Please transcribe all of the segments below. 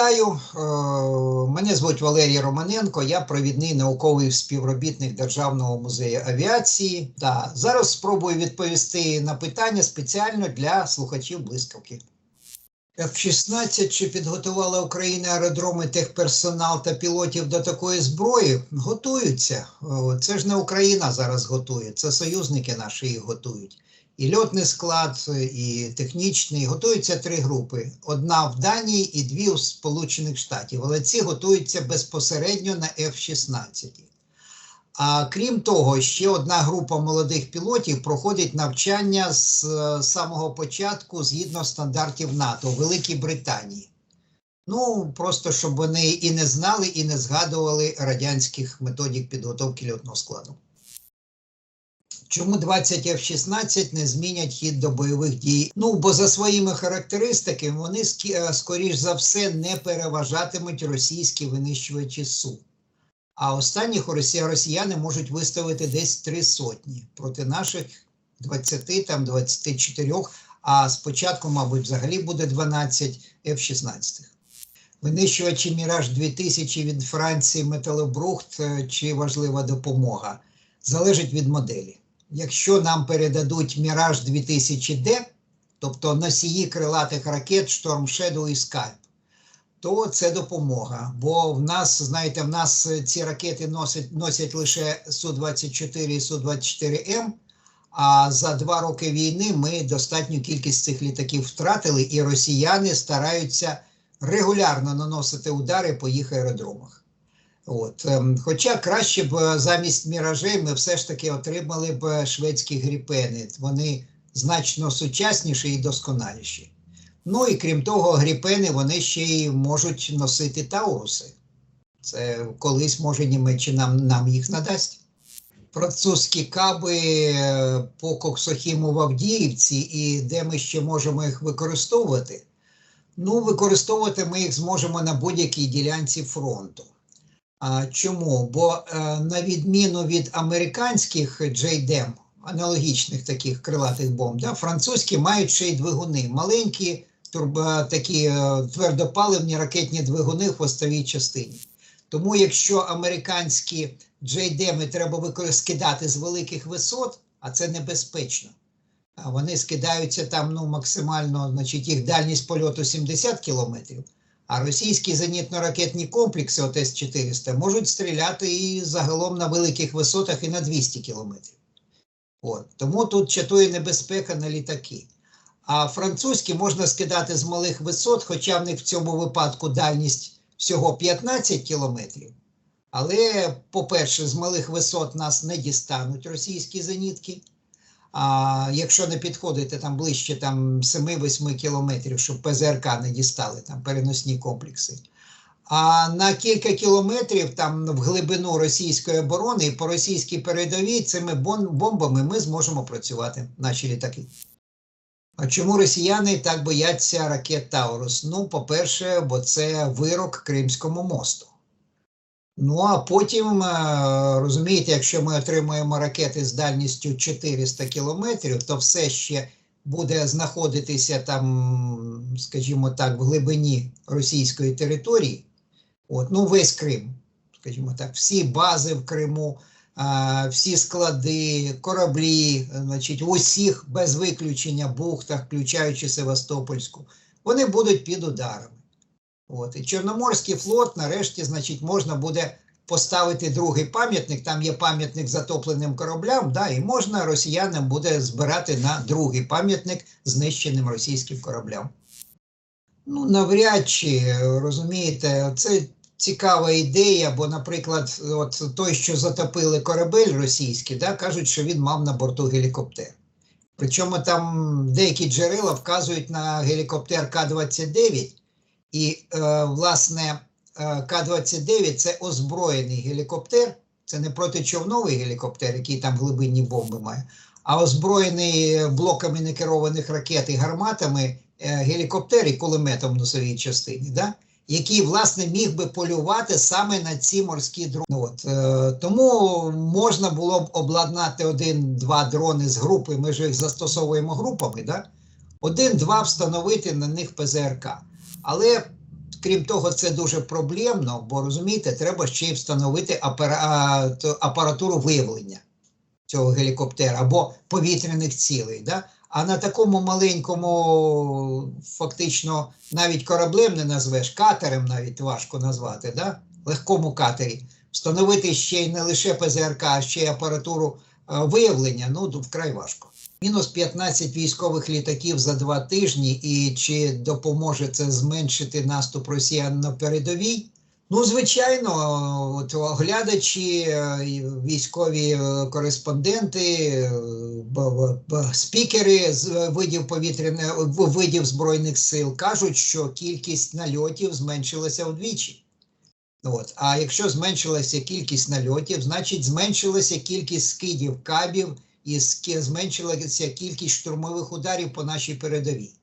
Вітаю, Е, мене звуть Валерій Романенко. Я провідний науковий співробітник Державного музею авіації. Та зараз спробую відповісти на питання спеціально для слухачів блискавки. F-16 чи підготувала Україна аеродроми, техперсонал та пілотів до такої зброї? Готуються. Це ж не Україна зараз готує, це союзники наші їх готують. І льотний склад, і технічний. Готуються три групи: одна в Данії і дві у Сполучених Штатів. Але ці готуються безпосередньо на F-16. А крім того, ще одна група молодих пілотів проходить навчання з е, самого початку згідно стандартів НАТО у Великій Британії. Ну, просто щоб вони і не знали, і не згадували радянських методик підготовки льотного складу. Чому 20 F-16 не змінять хід до бойових дій? Ну, бо за своїми характеристиками вони е, скоріш за все не переважатимуть російські винищувачі Су. А останніх росіяни можуть виставити десь три сотні проти наших 20, там 24, а спочатку, мабуть, взагалі буде 12 F-16. Винищувачі Міраж 2000 від Франції Металобрухт е, чи важлива допомога залежить від моделі. Якщо нам передадуть Міраж 2000D, тобто носії крилатих ракет Storm Shadow і Skype, то це допомога. Бо в нас, знаєте, в нас ці ракети носять, носять лише Су-24 і Су-24М. А за два роки війни ми достатню кількість цих літаків втратили, і росіяни стараються регулярно наносити удари по їх аеродромах. От. ем, Хоча краще б е, замість міражей ми все ж таки отримали б е, шведські гріпени. Вони значно сучасніші і досконаліші. Ну і крім того, гріпени вони ще й можуть носити тауруси. Це колись може Німеччина нам, їх надасть. Французькі каби е, по Коксохіму в Авдіївці і де ми ще можемо їх використовувати. Ну, використовувати ми їх зможемо на будь-якій ділянці фронту. Чому? Бо е, на відміну від американських JDM, аналогічних таких крилатих бомб, да, французькі мають ще й двигуни, маленькі турбо, такі е, твердопаливні ракетні двигуни в хвостовій частині. Тому, якщо американські JDM треба скидати з великих висот, а це небезпечно. Вони скидаються там ну, максимально, значить, їх дальність польоту 70 кілометрів. А російські зенітно-ракетні комплекси ОТС-400 можуть стріляти і загалом на великих висотах і на 200 кілометрів. От. Тому тут чатує небезпека на літаки. А французькі можна скидати з малих висот, хоча в них в цьому випадку дальність всього 15 кілометрів. Але, по-перше, з малих висот нас не дістануть російські зенітки. А якщо не підходити там ближче там 7-8 кілометрів, щоб ПЗРК не дістали там переносні комплекси. А на кілька кілометрів там в глибину російської оборони і по російській передовій цими бомбами ми зможемо працювати, наші літаки. А чому росіяни так бояться ракет Таурус? Ну, по-перше, бо це вирок Кримському мосту. Ну, а потім, е, розумієте, якщо ми отримуємо ракети з дальністю 400 кілометрів, то все ще буде знаходитися там, скажімо так, в глибині російської території. От, ну, весь Крим, скажімо так, всі бази в Криму, всі склади, кораблі, значить, усіх без виключення бухтах, включаючи Севастопольську, вони будуть під ударами. От. І Чорноморський флот, нарешті, значить, можна буде поставити другий пам'ятник. Там є пам'ятник затопленим кораблям, да, і можна росіянам буде збирати на другий пам'ятник знищеним російським кораблям. Ну, навряд чи розумієте, це цікава ідея, бо, наприклад, от той, що затопили корабель російський, да, кажуть, що він мав на борту гелікоптер. Причому там деякі джерела вказують на гелікоптер К-29. І, е, власне, е, К-29 це озброєний гелікоптер, це не протичовновий гелікоптер, який там глибинні бомби має, а озброєний блоками некерованих ракет і гарматами е, гелікоптер і кулеметом в носовій частині, да? який, власне, міг би полювати саме на ці морські дрони. От, е, тому можна було б обладнати один-два дрони з групи, ми ж їх застосовуємо групами, да? один-два встановити на них ПЗРК. Але крім того, це дуже проблемно, бо розумієте, треба ще й встановити апара- апаратуру виявлення цього гелікоптера або повітряних цілей. Да? А на такому маленькому, фактично, навіть кораблем не назвеш, катером навіть важко назвати, да? легкому катері, встановити ще й не лише ПЗРК, а ще й апаратуру виявлення, ну вкрай важко. Мінус 15 військових літаків за два тижні, і чи допоможе це зменшити наступ росіян на передовій? Ну, звичайно, от оглядачі, е, військові е, кореспонденти, е, спікери з видів повітряних видів збройних сил кажуть, що кількість нальотів зменшилася вдвічі. От. А якщо зменшилася кількість нальотів, значить зменшилася кількість скидів кабів і зменшилася кількість штурмових ударів по нашій передовій.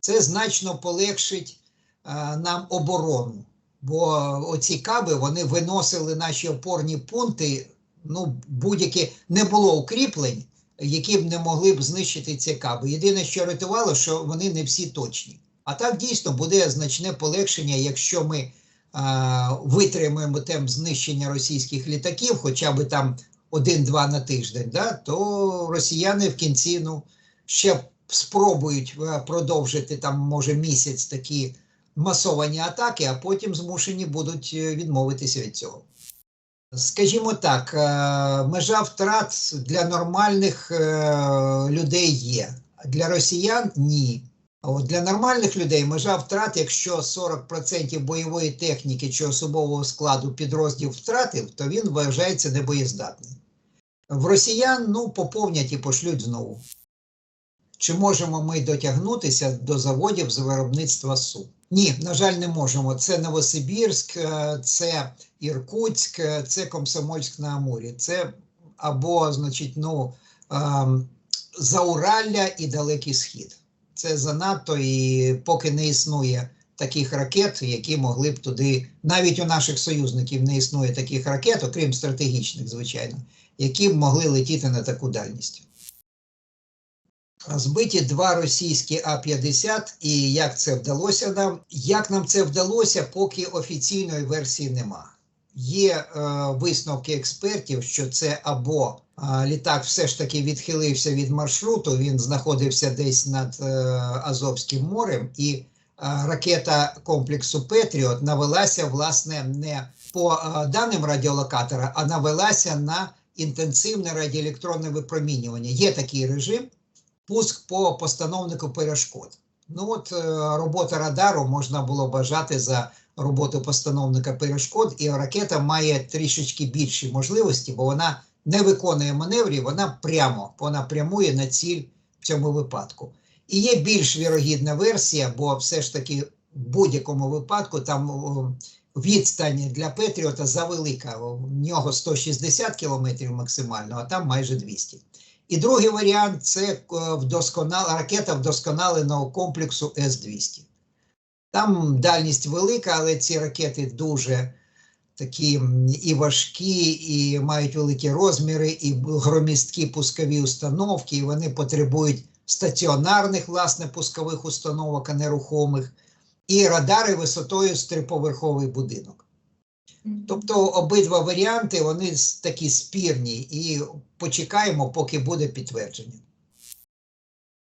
Це значно полегшить а, нам оборону, бо оці каби вони виносили наші опорні пункти. Ну, будь-які не було укріплень, які б не могли б знищити ці каби. Єдине, що рятувало, що вони не всі точні. А так дійсно буде значне полегшення, якщо ми а, витримаємо темп знищення російських літаків, хоча б там один-два на тиждень, да, то росіяни в кінці ну, ще спробують е, продовжити там, може, місяць такі масовані атаки, а потім змушені будуть е, відмовитися від цього. Скажімо так, е, межа втрат для нормальних людей є, а для росіян ні. А от для нормальних людей межа втрат, якщо 40% бойової техніки чи особового складу підрозділ втратив, то він вважається небоєздатним. В росіян ну, поповнять і пошлють знову. Чи можемо ми дотягнутися до заводів з виробництва СУ? Ні, на жаль, не можемо. Це Новосибірськ, е, це Іркутськ, е, це Комсомольськ на Амурі. Це або, значить, ну, ем, Зауралля і Далекий Схід. Це занадто, і поки не існує таких ракет, які могли б туди, навіть у наших союзників не існує таких ракет, окрім стратегічних, звичайно, які б могли летіти на таку дальність. Збиті два російські А-50, і як це вдалося нам? Як нам це вдалося, поки офіційної версії нема. Є е, висновки експертів, що це або е, літак все ж таки відхилився від маршруту, він знаходився десь над е, Азовським морем, і е, ракета комплексу Петріот навелася власне не по е, даним радіолокатора, а навелася на інтенсивне радіоелектронне випромінювання. Є такий режим пуск по постановнику перешкод. Ну от е, робота радару можна було бажати за роботу постановника перешкод, і ракета має трішечки більші можливості, бо вона не виконує маневрів, вона прямо вона прямує на ціль в цьому випадку. І є більш вірогідна версія, бо все ж таки в будь-якому випадку там відстань для Петріота завелика. В нього 160 кілометрів максимально, а там майже 200. І другий варіант це е, вдосконал... ракета вдосконаленого комплексу С-200. Там дальність велика, але ці ракети дуже такі і важкі, і мають великі розміри, і громісткі пускові установки, і вони потребують стаціонарних власне пускових установок, а нерухомих, і радари висотою з триповерховий будинок. Тобто обидва варіанти вони такі спірні, і почекаємо, поки буде підтвердження.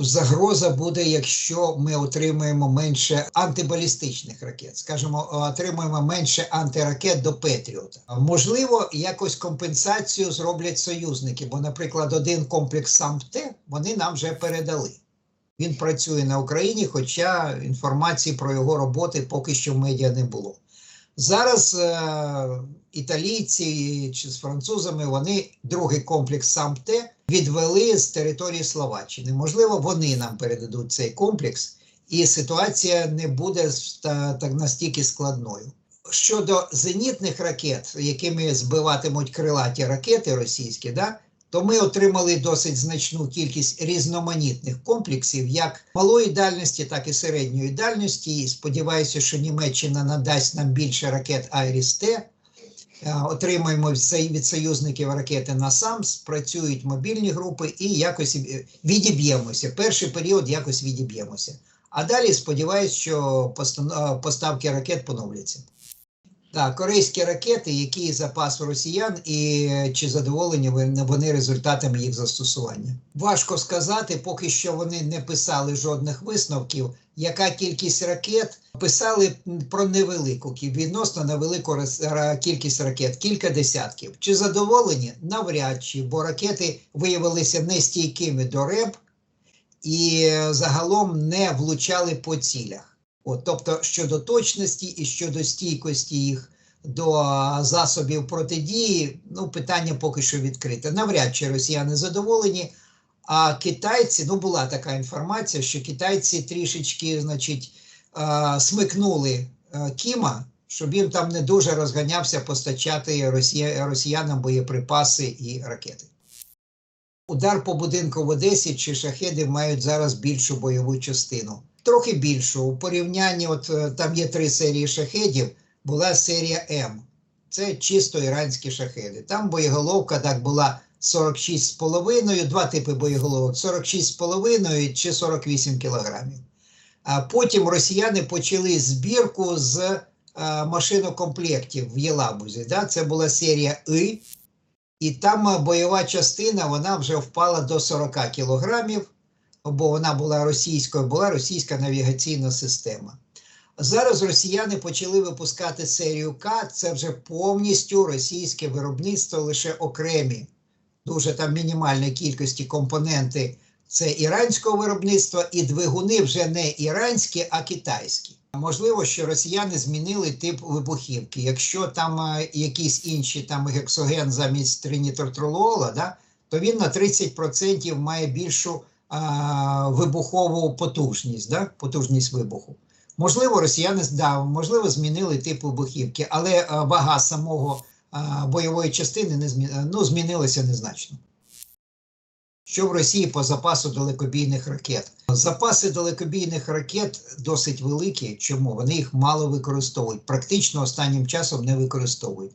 Загроза буде, якщо ми отримаємо менше антибалістичних ракет, скажімо, отримаємо менше антиракет до Петріота. Можливо, якось компенсацію зроблять союзники, бо, наприклад, один комплекс САМПТЕ вони нам вже передали. Він працює на Україні, хоча інформації про його роботи поки що в медіа не було. Зараз е, італійці чи з французами вони другий комплекс САМПТЕ відвели з території Словаччини. Можливо, вони нам передадуть цей комплекс, і ситуація не буде так настільки складною. Щодо зенітних ракет, якими збиватимуть крилаті ракети російські, да, то ми отримали досить значну кількість різноманітних комплексів, як малої дальності, так і середньої дальності. І сподіваюся, що Німеччина надасть нам більше ракет Айріс-Т. Е, Отримаємо від союзників ракети на сам, спрацюють мобільні групи і якось е, відіб'ємося. Перший період якось відіб'ємося. А далі сподіваюся, що поставки ракет поновляться. Так, корейські ракети, який запас росіян, і е, чи задоволені вони результатами їх застосування? Важко сказати, поки що вони не писали жодних висновків. Яка кількість ракет писали про невелику відносно невелику кількість ракет, кілька десятків. Чи задоволені? Навряд чи, бо ракети виявилися нестійкими до РЕБ і е, загалом не влучали по цілях. От, тобто щодо точності і щодо стійкості їх до засобів протидії, ну питання поки що відкрите. Навряд чи росіяни задоволені. А китайці, ну була така інформація, що китайці трішечки, значить, смикнули Кіма, щоб він там не дуже розганявся постачати росіянам боєприпаси і ракети. Удар по будинку в Одесі чи шахеди мають зараз більшу бойову частину. Трохи більшу. У порівнянні, от е, там є три серії шахедів, була серія М. Це чисто іранські шахеди. Там боєголовка так була 46,5, два типи боєголовок 46,5 чи 48 кілограмів. А потім росіяни почали збірку з е, машинокомплектів в Єлабузі. Да? Це була серія И. І там е, бойова частина вона вже впала до 40 кілограмів, бо вона була російською, була російська навігаційна система. Зараз росіяни почали випускати серію К, це вже повністю російське виробництво, лише окремі, дуже там мінімальної кількості компоненти. Це іранського виробництва, і двигуни вже не іранські, а китайські. Можливо, що росіяни змінили тип вибухівки. Якщо там е, якісь інші там гексоген замість тринітротролола, да, то він на 30% має більшу вибухову потужність, да, потужність вибуху. Можливо, росіяни да, можливо, змінили тип вибухівки, але а, вага самого бойової частини не змі... ну, змінилася незначно. Що в Росії по запасу далекобійних ракет? Запаси далекобійних ракет досить великі. Чому? Вони їх мало використовують, практично останнім часом не використовують.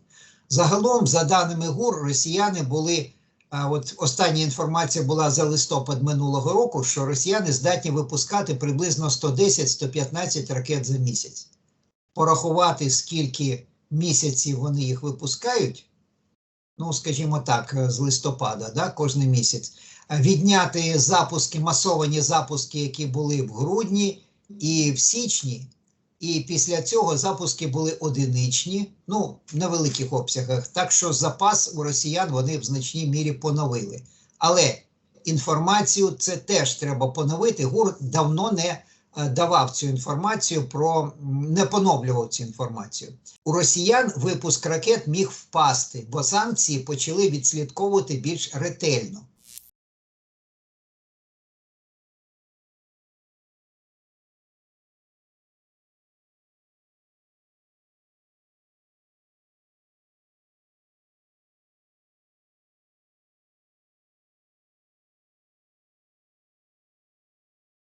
Загалом, за даними ГУР, росіяни були. А от остання інформація була за листопад минулого року, що росіяни здатні випускати приблизно 110-115 ракет за місяць. Порахувати, скільки місяців вони їх випускають, ну, скажімо так, з листопада, да, кожен місяць, відняти запуски, масовані запуски, які були в грудні і в січні. І після цього запуски були одиничні, ну, в невеликих обсягах. Так що запас у росіян вони в значній мірі поновили. Але інформацію це теж треба поновити. ГУР давно не е, давав цю інформацію про не поновлював цю інформацію. У росіян випуск ракет міг впасти, бо санкції почали відслідковувати більш ретельно.